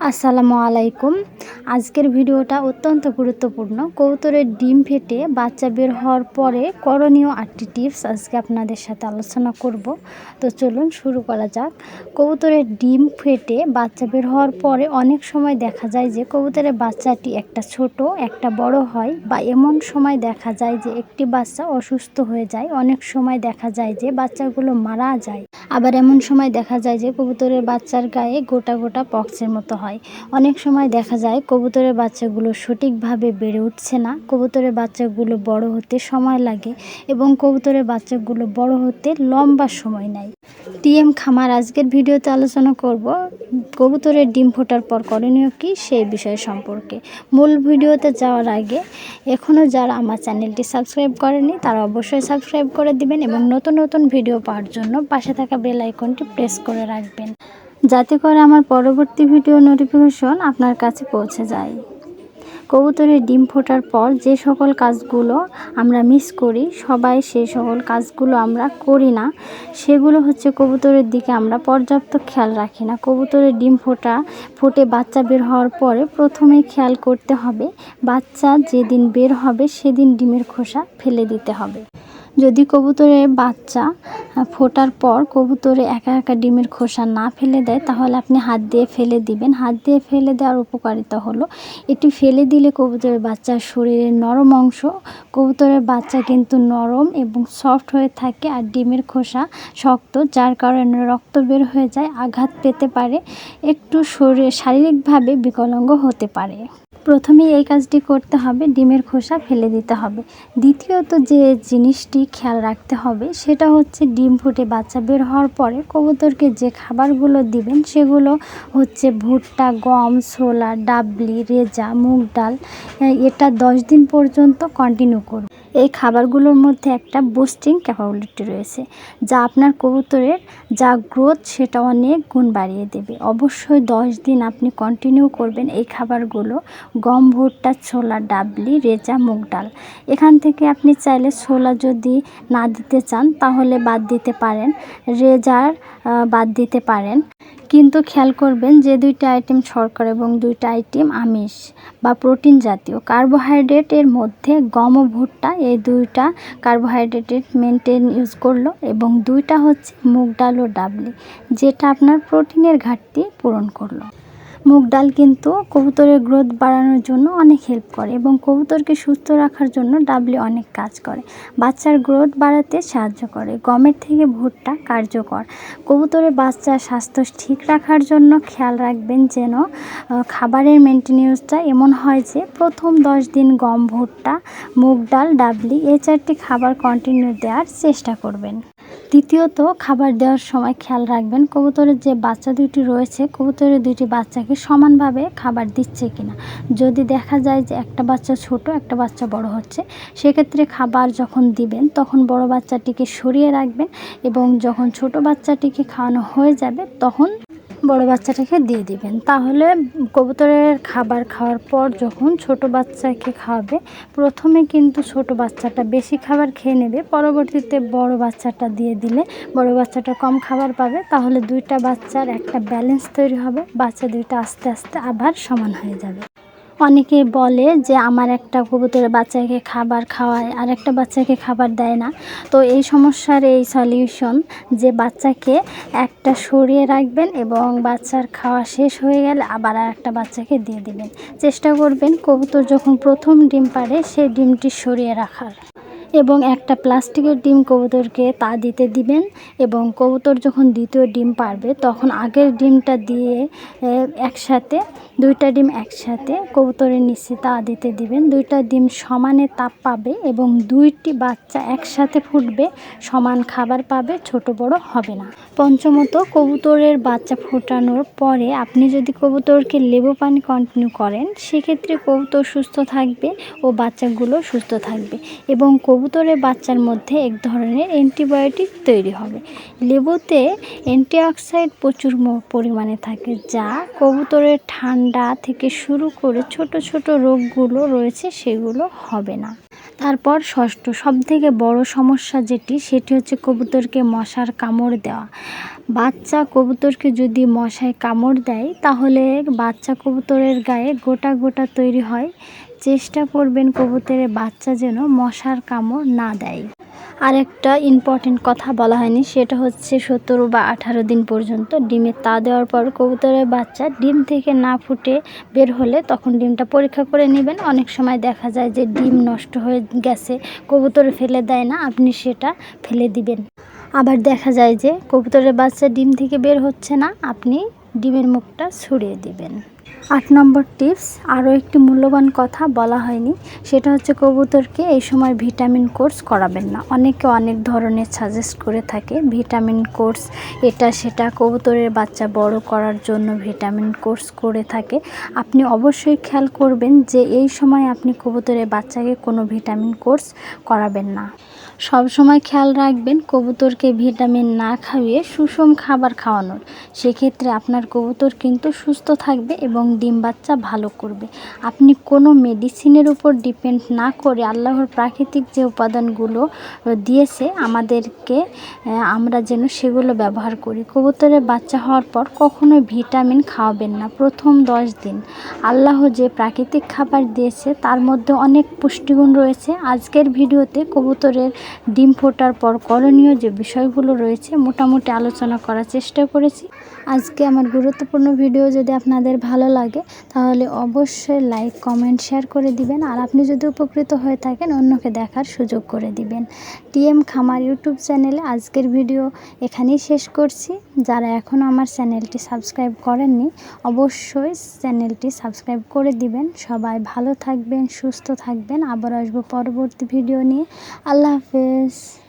আসসালামু আলাইকুম। আজকের ভিডিওটা অত্যন্ত গুরুত্বপূর্ণ। কবুতরের ডিম ফেটে বাচ্চা বের হওয়ার পরে করণীয় আটটি টিপস আজকে আপনাদের সাথে আলোচনা করব। তো চলুন শুরু করা যাক। কবুতরের ডিম ফেটে বাচ্চা বের হওয়ার পরে অনেক সময় দেখা যায় যে কবুতরের বাচ্চাটি একটা ছোট, একটা বড় হয় বা এমন সময় দেখা যায় যে একটি বাচ্চা অসুস্থ হয়ে যায়। অনেক সময় দেখা যায় যে বাচ্চাগুলো মারা যায়। আবার এমন সময় দেখা যায় যে কবুতরের বাচ্চার গায়ে গোটা গোটা পক্সের মতো হয়। অনেক সময় দেখা যায় কবুতরের বাচ্চাগুলো সঠিকভাবে বেড়ে উঠছে না। কবুতরের বাচ্চাগুলো বড় হতে সময় লাগে এবং কবুতরের বাচ্চাগুলো বড় হতে লম্বা সময় নেয়। টিএম খামার, আজকের ভিডিওতে আলোচনা করব কবুতরের ডিম ফোটার পর করণীয় কী সেই বিষয় সম্পর্কে। মূল ভিডিওতে যাওয়ার আগে এখনও যারা আমার চ্যানেলটি সাবস্ক্রাইব করেনি তারা অবশ্যই সাবস্ক্রাইব করে দিবেন এবং নতুন নতুন ভিডিও পাওয়ার জন্য পাশে থাকা বেল আইকনটি প্রেস করে রাখবেন। যাতে করে আমার পরবর্তী ভিডিও নোটিফিকেশন আপনার কাছে পৌঁছে যায়। কবুতরের ডিম ফোটার পর যে সকল কাজগুলো আমরা মিস করি, সবাই সেই সকল কাজগুলো আমরা করি না। সেগুলো হচ্ছে কবুতরের দিকে আমরা পর্যাপ্ত খেয়াল রাখি না। কবুতরের ডিম ফোটা, ফুটে বাচ্চা বের হওয়ার পরে প্রথমে খেয়াল করতে হবে, বাচ্চা যেদিন বের হবে সেদিন ডিমের খোসা ফেলে দিতে হবে। যদি কবুতরের বাচ্চা ফোটার পর কবুতরে একা একা ডিমের খোসা না ফেলে দেয়, তাহলে আপনি হাত দিয়ে ফেলে দিবেন। হাত দিয়ে ফেলে দেওয়ার উপকারিতা হলো, এটি ফেলে দিলে কবুতরের বাচ্চার শরীরের নরম অংশ, কবুতরের বাচ্চা কিন্তু নরম এবং সফট হয়ে থাকে আর ডিমের খোসা শক্ত, যার কারণে রক্ত বের হয়ে যায়, আঘাত পেতে পারে, একটু শরীর শারীরিকভাবে বিকলাঙ্গ হতে পারে। প্রথমেই এই কাজটি করতে হবে, ডিমের খোসা ফেলে দিতে হবে। দ্বিতীয়ত যে জিনিসটি খেয়াল রাখতে হবে, সেটা হচ্ছে ডিম ফুটে বাচ্চা বের হওয়ার পরে কবুতরকে যে খাবারগুলো দিবেন, সেগুলো হচ্ছে ভুট্টা, গম, ছোলা, ডাবলি, রেজা, মুগ ডাল এটা দশ দিন পর্যন্ত কন্টিনিউ করবে এই খাবারগুলোর মধ্যে একটা বুস্টিং ক্যাপাবিলিটি রয়েছে, যা আপনার কবুতরের যা গ্রোথ সেটা অনেক গুণ বাড়িয়ে দেবে। অবশ্যই দশ দিন আপনি কন্টিনিউ করবেন এই খাবারগুলো। গম, ভুট্টা, ছোলা, ডাবলি রেজা মুগ ডাল। এখান থেকে আপনি চাইলে ছোলা যদি না দিতে চান, তাহলে বাদ দিতে পারেন। রেজার বাদ দিতে পারেন। কিন্তু খেয়াল করবেন যে দুইটা আইটেম শর্করা এবং দুইটা আইটেম আমিষ বা প্রোটিন জাতীয়। কার্বোহাইড্রেটের মধ্যে গম ও ভুট্টা এই দুইটা কার্বোহাইড্রেটের মেনটেন ইউজ করল এবং দুইটা হচ্ছে মুগ ডাল ও ডাবলি, যেটা আপনার প্রোটিনের ঘাটতি পূরণ করল। মুগ ডাল কিন্তু কবুতরের গ্রোথ বাড়ানোর জন্য অনেক হেল্প করে এবং কবুতরকে সুস্থ রাখার জন্য ডাবলি অনেক কাজ করে। বাচ্চার গ্রোথ বাড়াতে সাহায্য করে। গমের থেকে ভুট্টা কার্যকর। কবুতরের বাচ্চার স্বাস্থ্য ঠিক রাখার জন্য খেয়াল রাখবেন যেন খাবারের মেনটেনেন্সটা এমন হয় যে প্রথম দশ দিন গম, ভুট্টা, মুগ ডাল, ডাবলি এই চারটি খাবার কন্টিনিউ দেওয়ার চেষ্টা করবেন। দ্বিতীয়ত, খাবার দেওয়ার সময় খেয়াল রাখবেন কবুতরের যে বাচ্চা দুটি রয়েছে, কবুতরের দুটি বাচ্চাকে সমানভাবে খাবার দিচ্ছে কিনা। যদি দেখা যায় যে একটা বাচ্চা ছোট, একটা বাচ্চা বড় হচ্ছে, সেক্ষেত্রে খাবার যখন দিবেন, তখন বড় বাচ্চাটিকে সরিয়ে রাখবেন এবং যখন ছোট বাচ্চাটিকে খাওয়ানো হয়ে যাবে, তখন বড় বাচ্চাটাকে দিয়ে দিবেন। তাহলে কবুতরের খাবার খাওয়ার পর যখন ছোট বাচ্চাকে খাওয়াবে, প্রথমে কিন্তু ছোট বাচ্চাটা বেশি খাবার খেয়ে নেবে। পরবর্তীতে বড় বাচ্চাটা দিয়ে দিলে বড় বাচ্চাটা কম খাবার পাবে। তাহলে দুইটা বাচ্চার একটা ব্যালেন্স তৈরি হবে। বাচ্চা দুইটা আস্তে আস্তে আবার সমান হয়ে যাবে। অনেকে বলে যে আমার একটা কবুতরের বাচ্চাকে খাবার খাওয়ায় আর একটা বাচ্চাকে খাবার দেয় না। তো এই সমস্যার এই সলিউশন যে বাচ্চাকে একটা সরিয়ে রাখবেন এবং বাচ্চার খাওয়া শেষ হয়ে গেলে আবার আর একটা বাচ্চাকে দিয়ে দিবেন। চেষ্টা করবেন কবুতর যখন প্রথম ডিম পারে সেই ডিমটি সরিয়ে রাখার। এবং একটা প্লাস্টিকের ডিম কবুতরকে তা দিতে দিবেন এবং কবুতর যখন দ্বিতীয় ডিম পারবে, তখন আগের ডিমটা দিয়ে একসাথে, দুইটা ডিম একসাথে কবুতরের নিচে তা দিতে দিবেন। দুইটা ডিম সমানে তাপ পাবে এবং দুইটি বাচ্চা একসাথে ফুটবে, সমান খাবার পাবে, ছোট বড় হবে না। পঞ্চমত, কবুতরের বাচ্চা ফোটানোর পরে আপনি যদি কবুতরকে লেবু পানি কন্টিনিউ করেন, সেক্ষেত্রে কবুতর সুস্থ থাকবে ও বাচ্চাগুলো সুস্থ থাকবে এবং কবুতরের বাচ্চার মধ্যে এক ধরনের অ্যান্টিবায়োটিক তৈরি হবে। লেবুতে অ্যান্টিঅক্সাইড প্রচুর পরিমাণে থাকে, যা কবুতরের ঠান্ডা থেকে শুরু করে ছোট ছোট রোগগুলো রয়েছে, সেগুলো হবে না। তারপর ষষ্ঠ, সবথেকে বড় সমস্যা যেটি, সেটি হচ্ছে কবুতরকে মশার কামড় দেওয়া। বাচ্চা কবুতরকে যদি মশায় কামড় দেয়, তাহলে বাচ্চা কবুতরের গায়ে গোটা গোটা তৈরি হয় চেষ্টা করবেন কবুতরের বাচ্চা যেন মশার কামড় না দেয়। আরেকটা ইম্পর্টেন্ট কথা বলা হয়নি, সেটা হচ্ছে সতেরো বা আঠারো দিন পর্যন্ত ডিমে তা দেওয়ার পর কবুতরের বাচ্চা ডিম থেকে না ফুটে বের হলে তখন ডিমটা পরীক্ষা করে নেবেন। অনেক সময় দেখা যায় যে ডিম নষ্ট হয়ে গেছে, কবুতর ফেলে দেয় না, আপনি সেটা ফেলে দিবেন। আবার দেখা যায় যে কবুতরের বাচ্চা ডিম থেকে বের হচ্ছে না, আপনি ডিমের মুখটা ছড়িয়ে দিবেন। আট নম্বর টিপস, আরও একটি মূল্যবান কথা বলা হয়নি, সেটা হচ্ছে কবুতরকে এই সময় ভিটামিন কোর্স করাবেন না। অনেকে অনেক ধরনের সাজেস্ট করে থাকে, ভিটামিন কোর্স এটা সেটা, কবুতরের বাচ্চা বড় করার জন্য ভিটামিন কোর্স করে থাকে। আপনি অবশ্যই খেয়াল করবেন যে এই সময় আপনি কবুতরের বাচ্চাকে কোনো ভিটামিন কোর্স করাবেন না। সব সময় খেয়াল রাখবেন কবুতরকে ভিটামিন না খাইয়ে সুষম খাবার খাওয়ানোর। সেক্ষেত্রে আপনার কবুতর কিন্তু সুস্থ থাকবে এবং ডিম বাচ্চা ভালো করবে। আপনি কোনো মেডিসিনের উপর ডিপেন্ড না করে আল্লাহর প্রাকৃতিক যে উপাদানগুলো দিয়েছে আমাদেরকে আমরা যেন সেগুলো ব্যবহার করি। কবুতরের বাচ্চা হওয়ার পর কখনোই ভিটামিন খাওয়াবেন না প্রথম দশ দিন। আল্লাহ যে প্রাকৃতিক খাবার দিয়েছে তার মধ্যে অনেক পুষ্টিগুণ রয়েছে। আজকের ভিডিওতে কবুতরের ডিম ফোটার পর করণীয় যে বিষয়গুলো রয়েছে মোটামুটি আলোচনা করার চেষ্টা করেছি। আজকে আমার গুরুত্বপূর্ণ ভিডিও যদি আপনাদের ভালো লাগে, তাহলে অবশ্যই লাইক কমেন্ট শেয়ার করে দিবেন। আর আপনি যদি উপকৃত হয়ে থাকেন, অন্যকে দেখার সুযোগ করে দিবেন। টিএম খামার ইউটিউব চ্যানেলে আজকের ভিডিও এখানেই শেষ করছি। যারা এখনও আমার চ্যানেলটি সাবস্ক্রাইব করেননি, অবশ্যই চ্যানেলটি সাবস্ক্রাইব করে দিবেন। সবাই ভালো থাকবেন, সুস্থ থাকবেন। আবার আসব পরবর্তী ভিডিও নিয়ে। আল্লাহ হাফেজ।